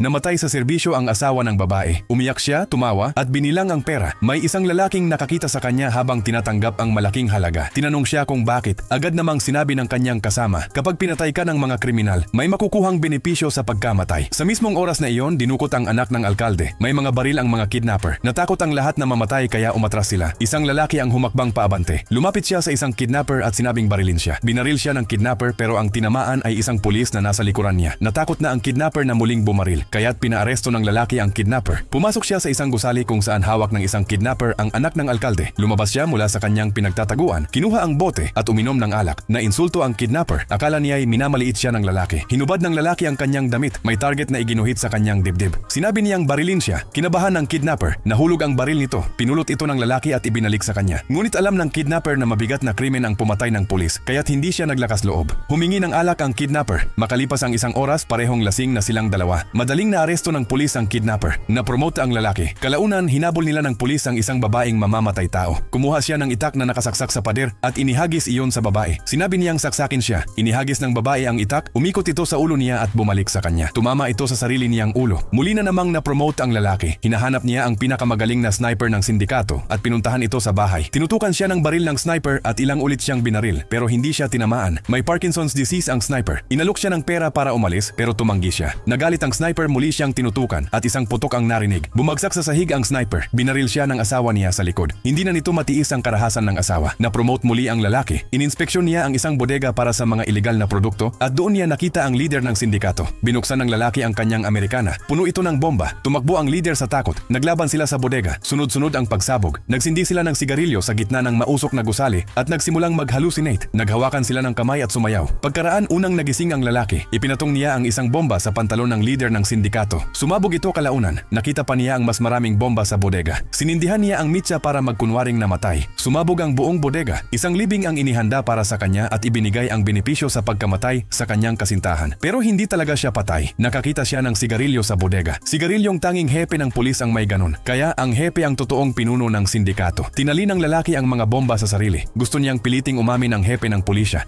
Namatay sa serbisyo ang asawa ng babae. Umiyak siya, tumawa, at binilang ang pera. May isang lalaking nakakita sa kanya habang tinatanggap ang malaking halaga. Tinanong siya kung bakit. Agad namang sinabi ng kanyang kasama, kapag pinatay ka ng mga kriminal, may makukuhang benepisyo sa pagkamatay. Sa mismong oras na iyon, dinukot ang anak ng alkalde. May mga baril ang mga kidnapper. Natakot ang lahat na mamatay kaya umatras sila. Isang lalaki ang humakbang paabante. Lumapit siya sa isang kidnapper at sinabing barilin siya. Binaril siya ng kidnapper pero ang tinamaan ay isang pulis na nasa likuran niya. Natakot na ang kidnapper na muling bumaril, kaya't pinaaresto ng lalaki ang kidnapper. Pumasok siya sa isang gusali kung saan hawak ng isang kidnapper ang anak ng alkalde. Lumabas siya mula sa kanyang pinagtataguan, kinuha ang bote at uminom ng alak. Nainsulto ang kidnapper. Akala niya ay minamaliit siya ng lalaki. Hinubad ng lalaki ang kanyang damit. May target na iginuhit sa kanyang dibdib. Sinabi niyang barilin siya. Kinabahan ng kidnapper. Nahulog ang baril nito. Pinulot ito ng lalaki at ibinalik sa kanya. Ngunit alam ng kidnapper na mabigat na krimen ang pumatay ng pulis, kaya't hindi siya naglakas loob. Humingi ng alak ang kidnapper. Makalipas ang isang oras, parehong lasing na silang dalawa. Madaling naaresto ng pulis ang kidnapper. Na-promote ang lalaki. Kalaunan, hinabol nila ng pulis ang isang babaeng mamamatay tao. Kumuha siya ng itak na nakasaksak sa pader at inihagis iyon sa babae. Sinabi niyang saksakin siya. Inihagis ng babae ang itak, umikot ito sa ulo niya at bumalik sa kanya. Tumama ito sa sarili niyang ulo. Muli na namang na-promote ang lalaki. Hinahanap niya ang pinakamagaling na sniper ng sindikato at pinuntahan ito sa bahay. Tinutukan siya ng baril ng sniper at ilang ulit siyang binaril pero hindi siya tinamaan. May Parkinson's disease ang sniper. Inalok siya ng pera para umalis pero tumanggi siya. Nagalit ang sniper muli siyang tinutukan at isang putok ang narinig. Bumagsak sa sahig ang sniper. Binaril siya ng asawa niya sa likod. Hindi na nito matiis ang karahasan ng asawa. Na-promote muli ang lalaki. Ininspeksyon niya ang isang bodega para sa mga ilegal na produkto at doon niya nakita ang leader ng sindikato. Binuksan ng lalaki ang kanyang Amerikana. Puno ito ng bomba. Tumakbo ang leader sa takot. Naglaban sila sa bodega. Sunod-sunod ang pagsabog. Nagsindi sila ng sigarilyo sa gitna ng mausok na gusali at nagsimulang mag-hallucinate. Naghawakan sila ng kamay at sumayaw. Pagkaraan unang nagising ang lalaki. Ipinatong niya ang isang bomba sa pantalon ng leader ng sindikato. Sumabog ito kalaunan. Nakita pa niya ang mas maraming bomba sa bodega. Sinindihan niya ang mitsa para magkunwaring namatay. Sumabog ang buong bodega. Isang libing ang inihanda para sa kanya at ibinigay ang benepisyo sa pagkamatay sa kanyang kasintahan. Pero hindi talaga siya patay. Nakakita siya ng sigarilyo sa bodega. Sigarilyong tanging hepe ng pulis ang may ganon. Kaya ang hepe ang totoong pinuno ng sindikato. Tinali ng lalaki ang mga bomba sa sarili. Gusto niyang piliting umamin ang hepe ng pulisya.